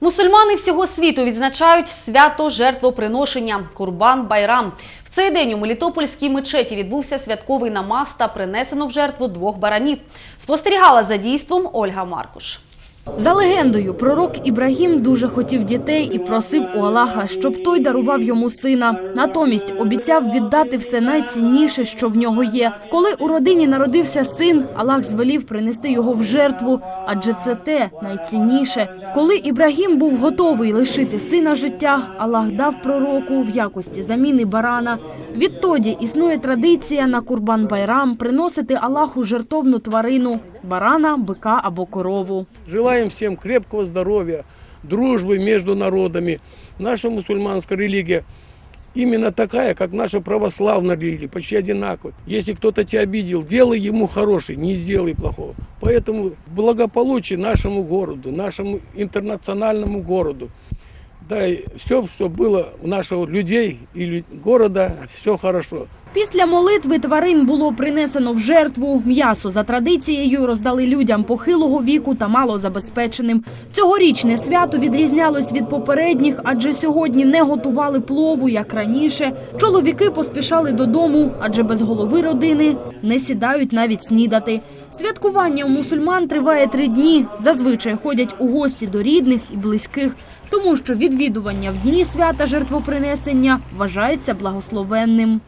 Мусульмани всього світу відзначають свято жертвоприношення Курбан Байрам. В цей день у Мелітопольській мечеті відбувся святковий намаз та принесено в жертву двох баранів. Спостерігала за дійством Ольга Маркуш. За легендою, пророк Ібрагім дуже хотів дітей і просив у Аллаха, щоб той дарував йому сина. Натомість обіцяв віддати все найцінніше, що в нього є. Коли у родині народився син, Аллах звелів принести його в жертву, адже це те найцінніше. Коли Ібрагім був готовий лишити сина життя, Аллах дав пророку в якості заміни барана. Відтоді існує традиція на Курбан Байрам приносити Аллаху жертовну тварину барана, бика або корову. Желаем всем крепкого здоровья, дружбы между народами. Наша мусульманская религия именно такая, как наша православная религия, почти одинаковая. Если кто-то тебя обидел, делай ему хороший, не сделай плохого. Поэтому благополучие нашему городу, нашему интернациональному городу. Да, и все, что было у наших людей и лю- города, все хорошо. Після молитви тварин було принесено в жертву. М'ясо за традицією роздали людям похилого віку та малозабезпеченим. Цьогорічне свято відрізнялось від попередніх, адже сьогодні не готували плову, як раніше. Чоловіки поспішали додому, адже без голови родини не сідають навіть снідати. Святкування у мусульман триває три дні. Зазвичай ходять у гості до рідних і близьких, тому що відвідування в дні свята жертвопринесення вважається благословенним.